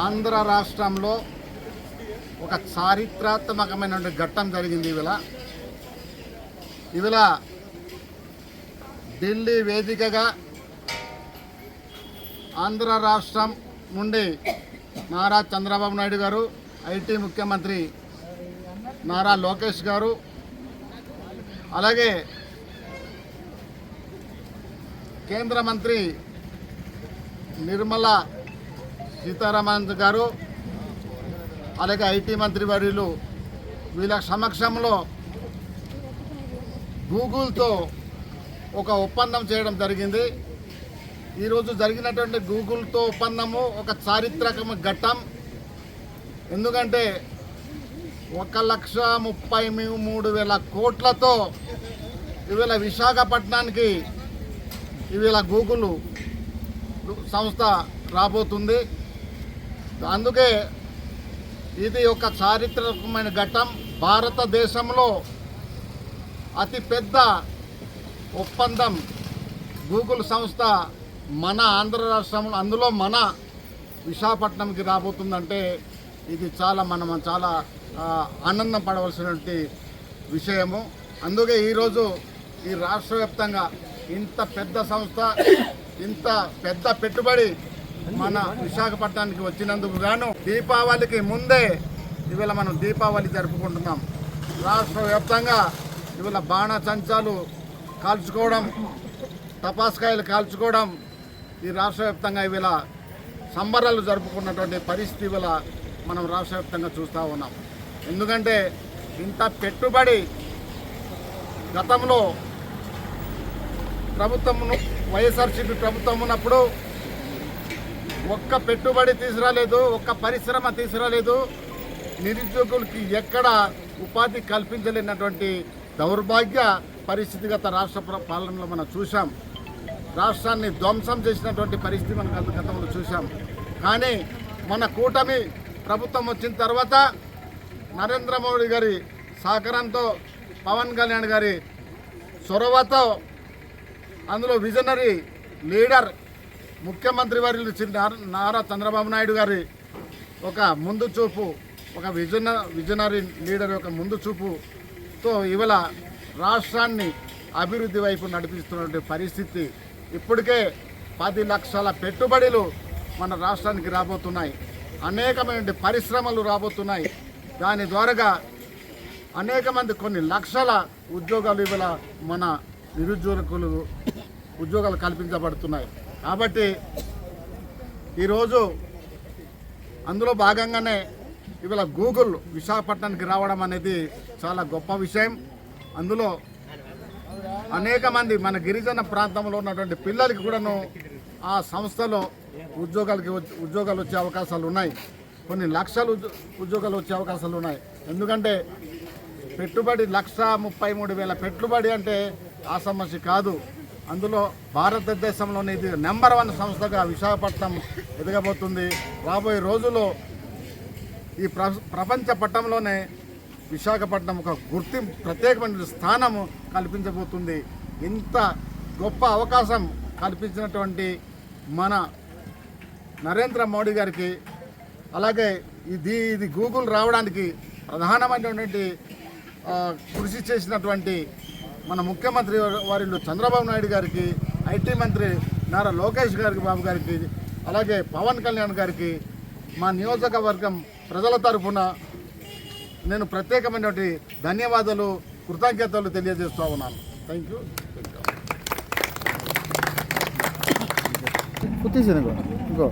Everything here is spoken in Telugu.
ఆంధ్ర రాష్ట్రంలో ఒక చారిత్రాత్మకమైన ఘట్టం జరిగింది ఇవాళ ఇవాళ ఢిల్లీ వేదికగా ఆంధ్ర రాష్ట్రం నుండి నారా చంద్రబాబు నాయుడు గారు ఐటీ ముఖ్యమంత్రి నారా లోకేష్ గారు అలాగే కేంద్ర మంత్రి నిర్మలా సీతారామన్ గారు అలాగే ఐటీ మంత్రి వర్యులు వీళ్ళ సమక్షంలో గూగుల్తో ఒక ఒప్పందం చేయడం జరిగింది. ఈరోజు జరిగినటువంటి గూగుల్తో ఒప్పందము ఒక చారిత్రక ఘట్టం. ఎందుకంటే ఒక లక్ష ముప్పై మూడు వేల కోట్లతో ఇవాళ విశాఖపట్నానికి ఇవాళ గూగుల్ సంస్థ రాబోతుంది. అందుకే ఇది ఒక చారిత్రకమైన ఘట్టం. భారతదేశంలో అతి పెద్ద ఒప్పందం గూగుల్ సంస్థ మన ఆంధ్ర రాష్ట్రంలో అందులో మన విశాఖపట్నంకి రాబోతుందంటే ఇది చాలా మనం చాలా ఆనందం పడవలసినటువంటి విషయము. అందుకే ఈరోజు ఈ రాష్ట్ర వ్యాప్తంగా ఇంత పెద్ద సంస్థ ఇంత పెద్ద పెట్టుబడి మన విశాఖపట్నానికి వచ్చినందుకు గాను దీపావళికి ముందే ఇవాళ మనం దీపావళి జరుపుకుంటున్నాం. రాష్ట్ర వ్యాప్తంగా ఇవాళ బాణసంచాలు కాల్చుకోవడం తపాస్కాయలు కాల్చుకోవడం ఈ రాష్ట్ర వ్యాప్తంగా ఇవాళ సంబరాలు జరుపుకున్నటువంటి పరిస్థితి ఇవాళ మనం రాష్ట్ర వ్యాప్తంగా చూస్తూ ఉన్నాం. ఎందుకంటే ఇంత పెట్టుబడి గతంలో ప్రభుత్వం వైఎస్ఆర్సీపీ ప్రభుత్వం ఉన్నప్పుడు ఒక్క పెట్టుబడి తీసుకురాలేదు ఒక్క పరిశ్రమ తీసుకురాలేదు. నిరుద్యోగులకి ఎక్కడ ఉపాధి కల్పించలేనటువంటి దౌర్భాగ్య పరిస్థితి గత రాష్ట్ర పాలనలో మనం చూసాం రాష్ట్రాన్ని ధ్వంసం చేసినటువంటి పరిస్థితి మనం గత గతంలో చూసాం కానీ మన కూటమి ప్రభుత్వం వచ్చిన తర్వాత నరేంద్ర మోడీ గారి సహకారంతో పవన్ కళ్యాణ్ గారి చొరవతో అందులో విజనరీ లీడర్ ముఖ్యమంత్రి వారి శ్రీ నారా చంద్రబాబు నాయుడు గారి ఒక ముందు చూపు ఒక విజన విజనరీ లీడర్ యొక్క ముందు చూపుతో ఇవాళ రాష్ట్రాన్ని అభివృద్ధి వైపు నడిపిస్తున్నటువంటి పరిస్థితి ఇప్పటికే పది లక్షల పెట్టుబడులు మన రాష్ట్రానికి రాబోతున్నాయి. అనేకమైన పరిశ్రమలు రాబోతున్నాయి. దాని ద్వారాగా అనేక మంది కొన్ని లక్షల ఉద్యోగాలు ఇవాళ మన నిరుద్యోగులు ఉద్యోగాలు కల్పించబడుతున్నాయి. కాబట్టి ఈరోజు అందులో భాగంగానే ఇవాళ గూగుల్ విశాఖపట్నానికి రావడం అనేది చాలా గొప్ప విషయం. అందులో అనేక మంది మన గిరిజన ప్రాంతంలో ఉన్నటువంటి పిల్లలకి కూడాను ఆ సంస్థలో ఉద్యోగాలకి ఉద్యోగాలు వచ్చే అవకాశాలు ఉన్నాయి. కొన్ని లక్షలు ఉద్యోగాలు వచ్చే అవకాశాలు ఉన్నాయి. ఎందుకంటే పెట్టుబడి లక్ష ముప్పై మూడు వేల పెట్టుబడి అంటే ఆ సమస్య కాదు. అందులో భారతదేశంలోని ఇది నెంబర్ వన్ సంస్థగా విశాఖపట్నం ఎదగబోతుంది. రాబోయే రోజుల్లో ఈ ప్ర ప్రపంచ పట్టంలోనే విశాఖపట్నం ఒక గుర్తింపు ప్రత్యేకమైన స్థానము కల్పించబోతుంది. ఇంత గొప్ప అవకాశం కల్పించినటువంటి మన నరేంద్ర మోడీ గారికి అలాగే ఇది ఇది గూగుల్ రావడానికి ప్రధానమైనటువంటి కృషి చేసినటువంటి మన ముఖ్యమంత్రి వారిలో చంద్రబాబు నాయుడు గారికి ఐటీ మంత్రి నారా లోకేష్ గారికి బాబు గారికి అలాగే పవన్ కళ్యాణ్ గారికి మా నియోజకవర్గం ప్రజల తరఫున నేను ప్రత్యేకమైనటువంటి ధన్యవాదాలు కృతజ్ఞతలు తెలియజేస్తూ ఉన్నాను. థ్యాంక్ యూ ఇంకో